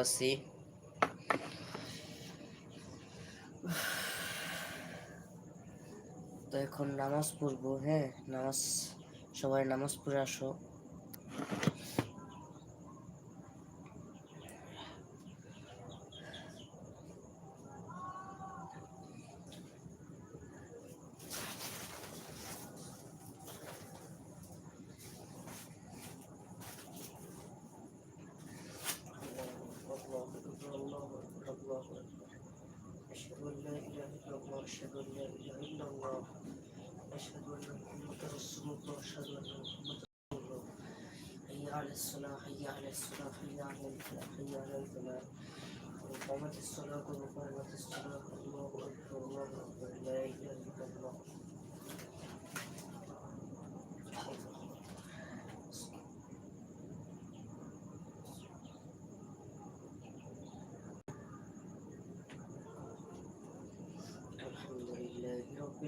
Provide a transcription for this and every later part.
আছি তো এখন নামাজ পড়ব হ্যাঁ? নামাজ সবাই নামাজ পড়ে আসো। الله أشهد أن محمدا رسول الله حي على الصلاة حي على الصلاة حي على الفلاح حي على الفلاح وقامت الصلاة وقامت الصلاة الله أكبر الله أكبر لا إله إلا الله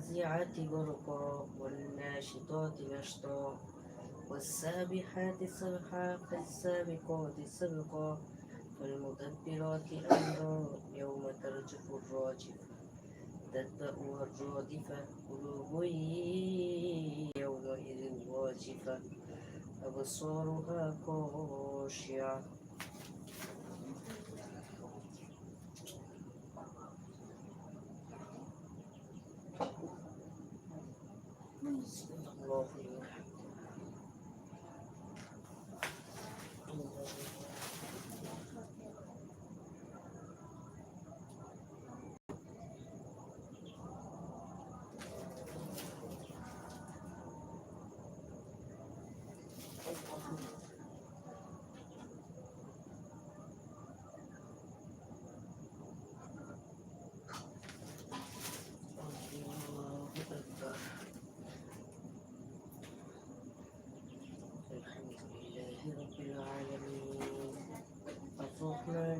والنازعات غرقا والناشطات نشطا والسابحات سبحا فالسابقات سبقا فالمدبرات أمرا يوم ترجف الراجفة تتبعها الرادفة قلوب يومئذ واجفة أبصارها خاشعة الله الله أكبر الحمد لله رب العالمين الرحمن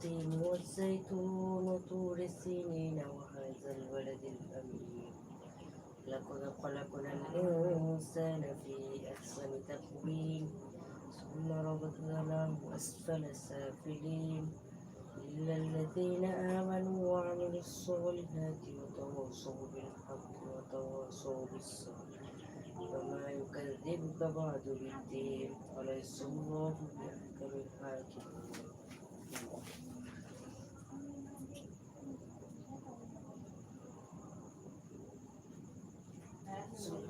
والتين والزيتون وطور السنين وهذا الولد الأمين. لقد خلقنا الإنسان في أحسن تقويم. ثم رددناه أسفل سافلين. إلا الذين آمنوا وعملوا الصالحات وتواصوا بالحق وتواصوا بالصبر. وما يكذبك بعد بالدين. أليس الله بأحكم الحاكمين. So,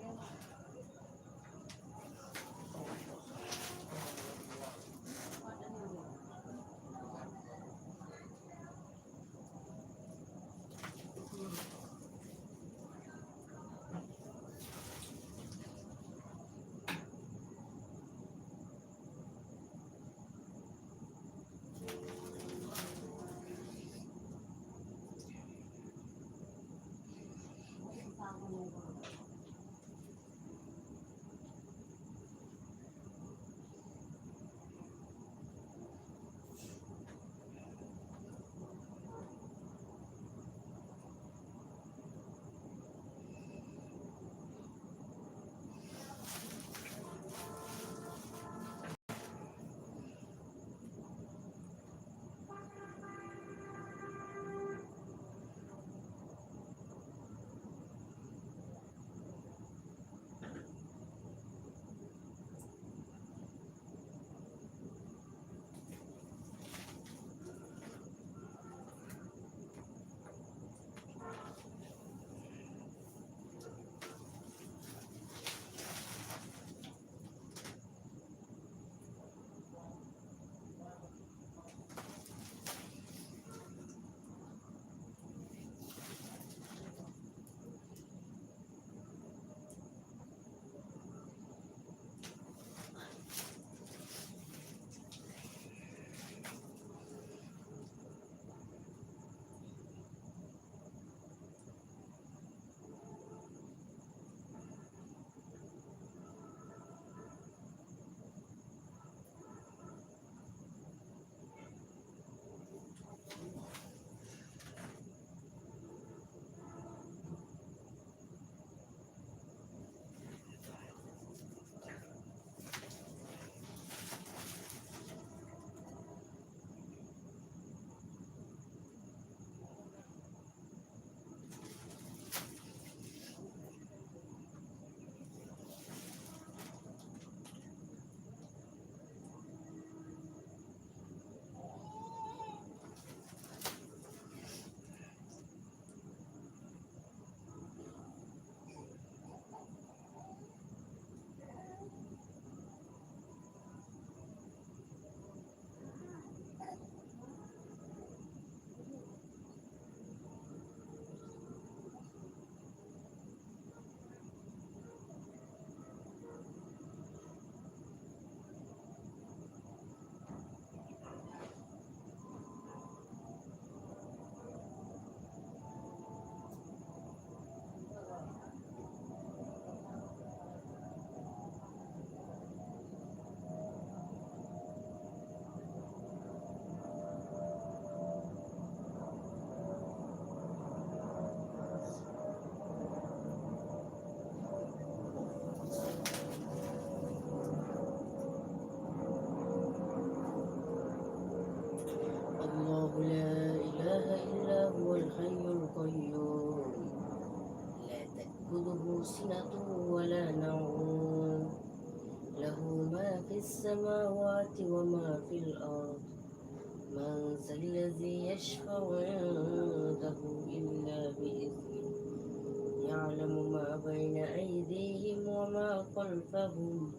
بين أيديهم وما خلفهم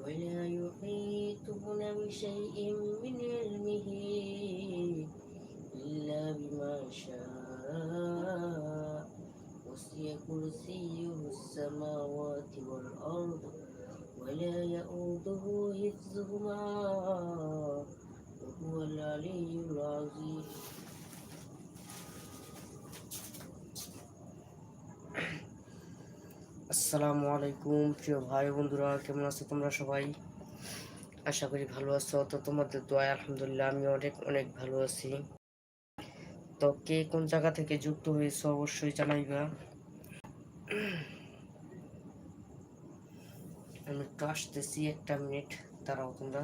ولا يحيطون بشيء من علمه إلا بما شاء. وسع كرسيه السماوات والأرض ولا يؤوده حفظهما وهو العلي العظيم. আসসালামু আলাইকুম, প্রিয় ভাই বন্ধুরা, কেমন আছো তোমরা সবাই? আশা করি ভালো আছো, তো তোমাদের দোয়া আলহামদুলিল্লাহ আমি অনেক অনেক ভালো আছি। তো কে কোন জায়গা থেকে যুক্ত হয়েছে অবশ্যই জানাইবা। আমি একটু আসতেছি, একটা মিনিট, দাঁড়াও তোমরা।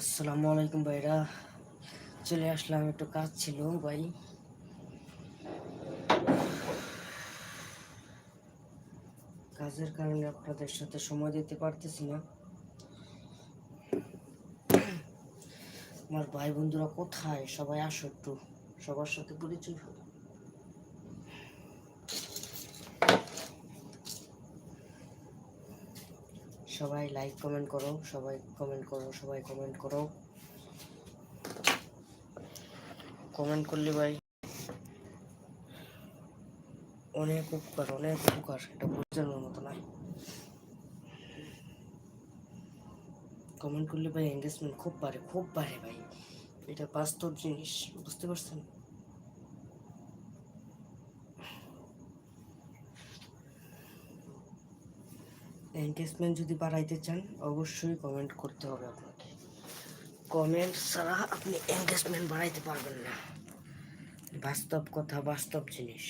আসসালামু আলাইকুম ভাইরা। চলে আসলাম, একটু কাজ ছিল ভাই। কাজের কারণে আপনাদের সাথে সময় দিতে পারতেছি না। আমার ভাই বন্ধুরা কোথায়? সবাই আসো একটু। সবার সাথে পরিচয় হও। সবাই লাইক কমেন্ট করো, সবাই কমেন্ট করো, সবাই কমেন্ট করো। কমেন্ট করলে ভাই অনেক উপকার অনেক উপকার এটা বোঝানোর মতো নয় কমেন্ট করলে ভাই এঙ্গেজমেন্ট খুব বাড়ে খুব বাড়ে ভাই। এটা বাস্তব জিনিস, বুঝতে পারছেন? এঙ্গেজমেন্ট যদি বাড়াইতে চান, অবশ্যই কমেন্ট করতে হবে আপনাকে। কমেন্ট ছাড়া আপনি এঙ্গেজমেন্ট বাড়াইতে পারবেন না। বাস্তব কথা, বাস্তব জিনিস।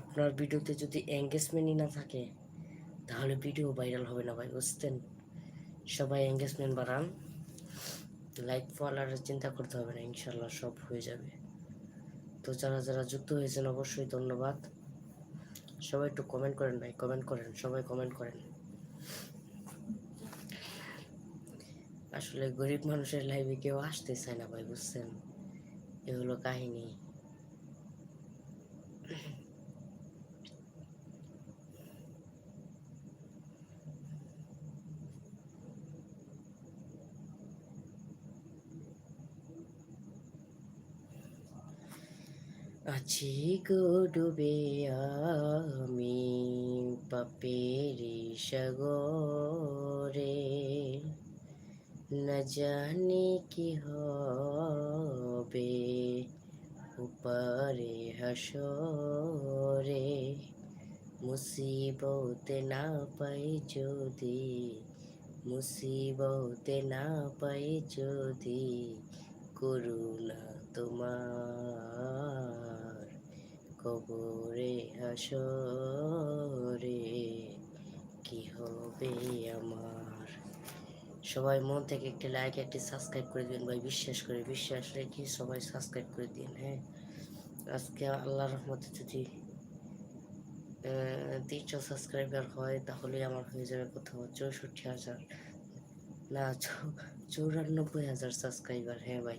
আপনার ভিডিওতে যদি এঙ্গেজমেন্টই না থাকে, তাহলে ভিডিও ভাইরাল হবে না ভাই বুঝতেন সবাই এঙ্গেজমেন্ট বাড়ান। লাইক ফলোয়ারের চিন্তা করতে হবে না, ইনশাল্লাহ সব হয়ে যাবে। তো যারা যারা যুক্ত হয়েছেন অবশ্যই ধন্যবাদ। সবাই একটু কমেন্ট করেন ভাই কমেন্ট করেন, সবাই কমেন্ট করেন। আসলে গরিব মানুষের লাইভে কেউ আসতে চায় না ভাই, বুঝছেন? এগুলো কাহিনী। আছি গো ডুবে আমি পাপেরি সাগরে। না জানি কি হবে উপারে হাসরে। মুসিবতে না পাই যদি, মুসিবতে না পাই যদি করুণা তোমার। কবরে হাসরে কি হবে আমার? সবাই মন থেকে একটি লাইক একটি সাবস্ক্রাইব করে দিন ভাই, বিশ্বাস করে, বিশ্বাস রেখে সবাই সাবস্ক্রাইব করে দিন হ্যাঁ? আজকে আল্লাহ রহমতে যদি তিনশো সাবস্ক্রাইবার হয়, তাহলে আমার হয়ে যাবে কোথাও চৌষট্টি হাজার, না, চৌরানব্বই হাজার সাবস্ক্রাইবার হ্যাঁ ভাই?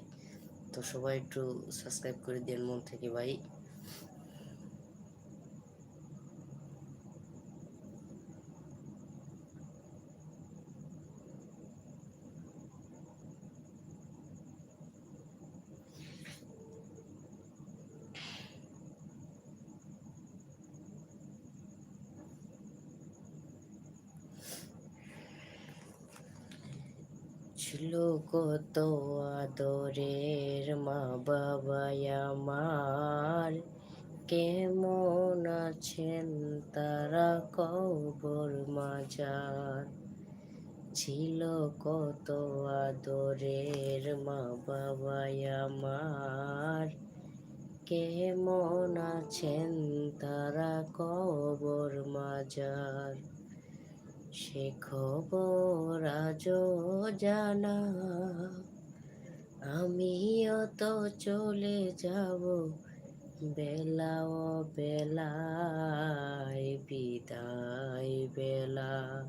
তো সবাই একটু সাবস্ক্রাইব করে দিন মন থেকে ভাই ছিল কত আদরের মা বাবা আমার। কেমন আছেন তারা কবর মাজার। ছিল কত আদরের মা বাবা আমার। কেমন আছেন তারা কবর মাজার। সে খবর আজও জানা। আমিও তো চলে যাব বেলা ও বেলায়, বিদায় বেলা।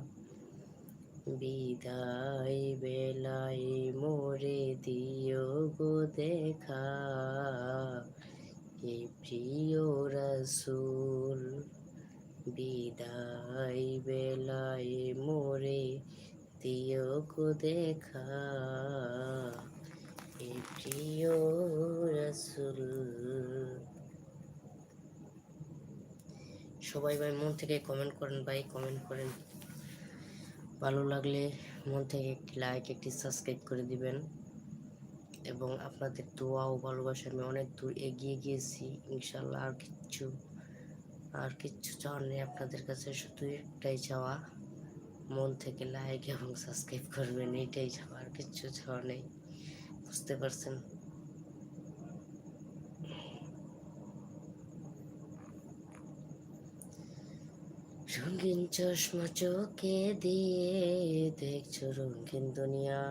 বিদায় বেলায় মোরে দিও গো দেখা। এ প্রিয় রসুল বিদায় বেলায় মোরে দিও গো দেখা। প্রিয় রসুল। সবাই ভাই, মন থেকে কমেন্ট করেন ভাই কমেন্ট করেন। ভালো লাগলে মন থেকে একটি লাইক একটি সাবস্ক্রাইব করে দিবেন। এবং আপনাদের দোয়া ও ভালোবাসা আমি অনেক দূর এগিয়ে গিয়েছি, ইনশাল্লাহ আর কিচ্ছু আর কিচ্ছু চাওয়ার নেই আপনাদের কাছে, শুধু একটাই চাওয়া। মন থেকে লাইক এবং সাবস্ক্রাইব করবেন, এইটাই চাওয়া, আর কিচ্ছু চাওয়া নেই। বুঝতে পারছেন? রঙিন চশমা চোখে দিয়ে দেখছ রঙিন দুনিয়া।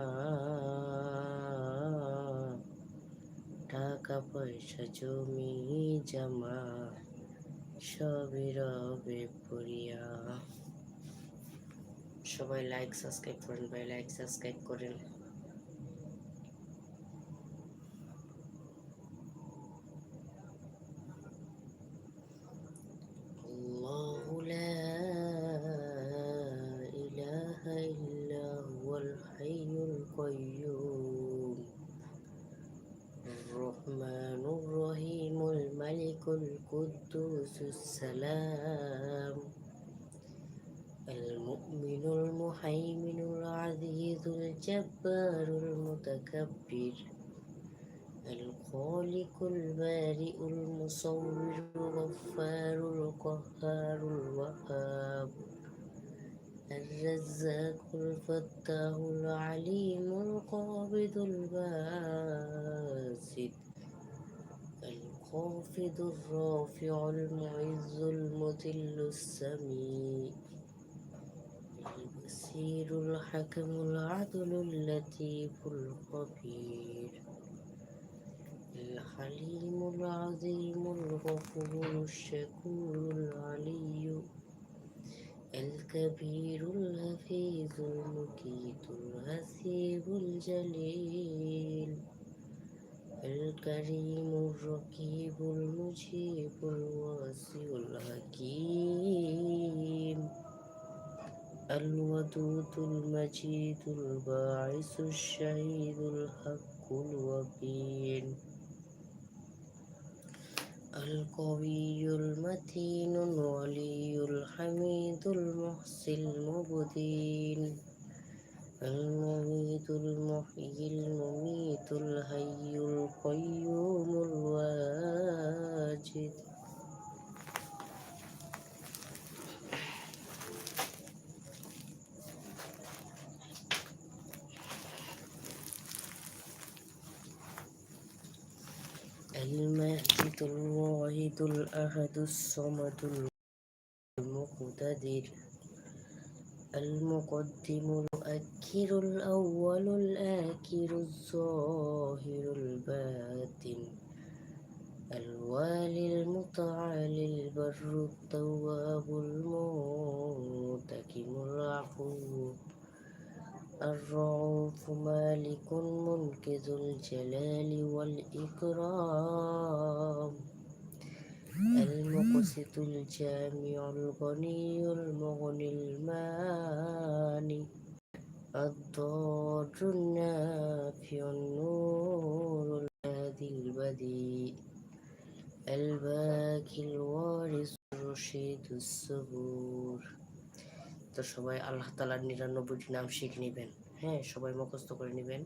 টাকা পয়সা জমি জমা। সবই রবে সবাই লাইক সাবস্ক্রাইব করেন ভাই লাইক সাবস্ক্রাইব করেন। الخالق البارئ المصور الغفار القهار الوهاب الرزاق الفتاح العليم القابض الباسط الخافض الرافع المعز المذل السميع البصير الحكم العدل اللطيف الخبير الحليم العظيم الغفور الشكور العلي الكبير الحفيظ المكيت الحسيب الجليل الكريم الرقيب المجيب الواسع الحكيم الودود المجيد الباعث الشهيد الحق الوكيل القوي المتين الولي الحميد المحصي المبدين المميت المحيي المميت الحي القيوم الواجد الماجد الواحد الأحد الصمد المقتدر المقدم المؤخر الأول الآخر الظاهر الباطن الوالي المتعالي البر التواب المنتقم العفو الرؤوف مالك منقذ الجلال والإكرام. المقسط الجامع الغني المغني الماني. الضار النافع النور الهادي البديع. الباقي الوارث الرشيد الصبور. তো সবাই আল্লাহ তালার নিরানব্বইটি নাম শিখে নেবেন। হ্যাঁ সবাই মুখস্থ করে নেবেন।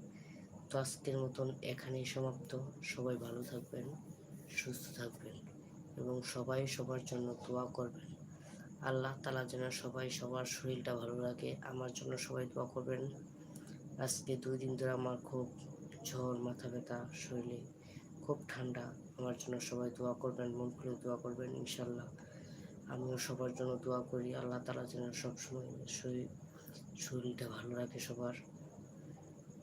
তো আজকের মতন এখানেই সমাপ্ত। সবাই ভালো থাকবেন, সুস্থ থাকবেন এবং সবাই সবার জন্য দোয়া করবেন। আল্লাহ তালা যেন সবাই সবার শরীরটা ভালো রাখে, আমার জন্য সবাই দোয়া করবেন। আজকে দুই দিন ধরে আমার খুব জ্বর মাথা ব্যথা, শরীরে খুব ঠান্ডা। আমার জন্য সবাই দোয়া করবেন, মন খুলে দোয়া করবেন ইনশাল্লাহ আমিও সবার জন্য দোয়া করি। আল্লাহ তালা যেন সবসময় শরীর, শরীরটা ভালো রাখে সবার।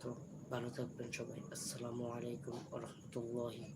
তো ভালো থাকবেন সবাই। আসসালামু আলাইকুম রহমতুল্লাহি